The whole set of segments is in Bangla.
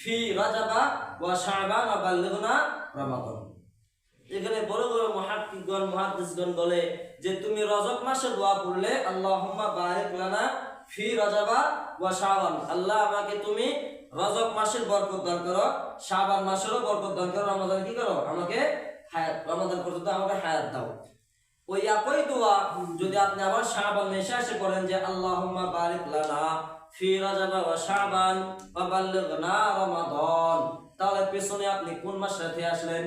ফি রাজাবা ওয়া শাবান ওয়া বাল্লিগনা রমাদান। এখানে বড় বড় বলে যে তুমি রজব মাসে দোয়া পড়লে আল্লাহুম্মা বারিক লানা ফি রাজাবা ওয়া শাবান। আল্লাহ আমাকে তুমি রজব মাসের বরকত দান করো, শাবান মাসেরও বরকত দান করো, রমাদান কি করো? আমাকে হায়াত, রমাদান পর্যন্ত আমাকে হায়াত দাও। ওই একই দোয়া যদি আপনি আবার শাবান মেশে এসে পড়েন যে আল্লাহুম্মা বারিক লানা তাহলে পেছনে আপনি কোন মাস সাথে আসলেন?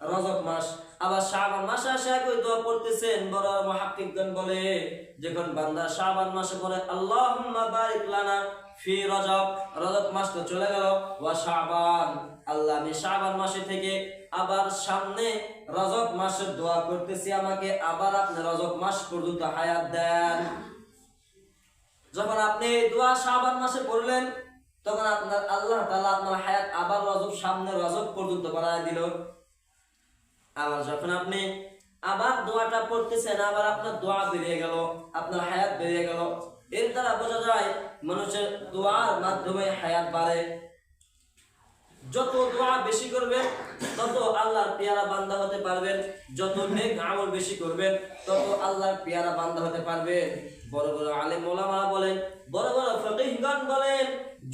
রজব মাস। আবার শাবান মাসে আসে একই দোয়া পড়তেছেন, বড় মুহাক্কিকগণ বলে যখন বান্দা শাবান মাসে আল্লাহুম্মা বারিক লানা ফি রজব। রজব মাস তো চলে গেল, ওয়া আল্লাহ আমি শাবান মাসে থেকে আবার সামনে রজব মাসের দোয়া করতেছি, আমাকে আবার আপনি রজব মাস পর্যন্ত হায়াত দেন। যখন আপনি দোয়া শাহবান মাসে পড়লেন, তখন আপনার আল্লাহ তালা আপনার হায়াত আবার রজব, সামনে রজব পর্যন্ত বানায় দিল। আবার যখন আপনি আবার দোয়াটা পড়তেছেন, আবার আপনার দোয়া বেরিয়ে গেল, আপনার হায়াত বেরিয়ে গেল, এর দ্বারা বোঝা যায়, মানুষের দোয়ার মাধ্যমে হায়াত বাড়ে। যত দোয়া বেশি করবেন, তত আল্লাহর পেয়ারা বান্দা হতে পারবেন। যত নেক আমল বেশি করবেন, তত আল্লাহর পেয়ারা বান্দা হতে পারবেন। বড় বড় আলেম মোলামারা বলেন, বড় বড় ফকিহগণ বলেন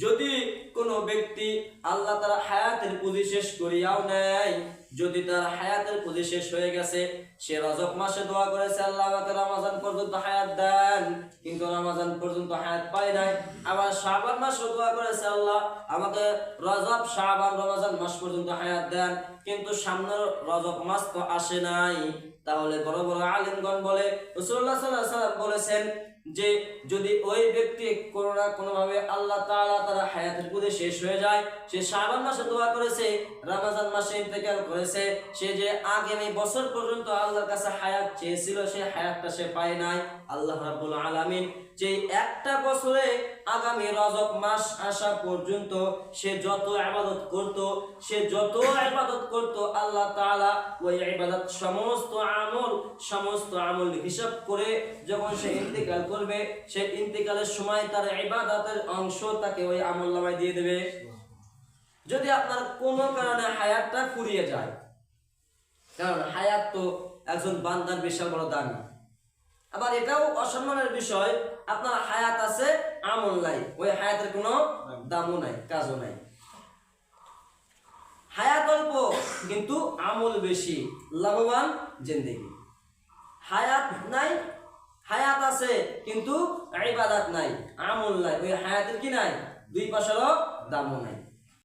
যদি কোনো ব্যক্তি আল্লাহ তার হায়াতের পুঁজি শেষ করিয়াও নেয়, যদি তার হায়াতের পুঁজি শেষ হয়ে গেছে, সে রজব মাসে দোয়া করেছে, আল্লাহ রমাজান পর্যন্ত হায়াত দেন। কিন্তু রমাজান পর্যন্ত হায়াত পায় নাই। আবার শাবান মাসে দোয়া করেছে আল্লাহ, আমাকে রজব, শাবান, রমাজান মাস পর্যন্ত হায়াত দেন। কিন্তু সামনের রজব মাস তো আসে নাই। তাহলে বড় বড় আলিমগণ বলে সাল্লাহ সাল্লাম বলেছেন যে, যদি ওই ব্যক্তি কোনো না কোনোভাবে আল্লাহ তাআলা তার হায়াতের পুঁজি শেষ হয়ে যায়। সে মাসে দোয়া করেছে মাসে ইন্তেকাল করেছে। সে যে আগামী বছর পর্যন্ত আল্লাহর কাছে হায়াত চেয়েছিল, সে হায়াতটা সে পায় নাই। আল্লাহ রাব্বুল আলামিন যে একটা বছরে আগামী রজব মাস আসা পর্যন্ত সে যত ইবাদত করত, সে যত ইবাদত করত, আল্লাহ তাআলা ওই ইবাদত সমস্ত আমল সমস্ত আমল হিসাব করে যখন সে ইন্তেকাল করবে, সে ইন্তেকালের সময় তার ইবাদতের অংশ তাকে ওই আমল নামায় দিয়ে দেবে। যদি আপনার কোনো কারণে হায়াতটা ফুরিয়ে যায়, কারণ হায়াত তো একজন বান্দার বিশাল বড় দান আবার এটাও অসম্মানের বিষয়, আপনার হায়াত আছে, আমল নাই। ওই হায়াতের কোনো দামও নাই, কাজও নাই। হায়াত অল্প, কিন্তু আমল বেশি, লাভবান জিন্দেগি। হায়াত নাই, হায়াত আছে, কিন্তু ইবাদত নাই, আমল নাই। ওই হায়াতের কি নাই? দুই পাশেরও দামও নাই।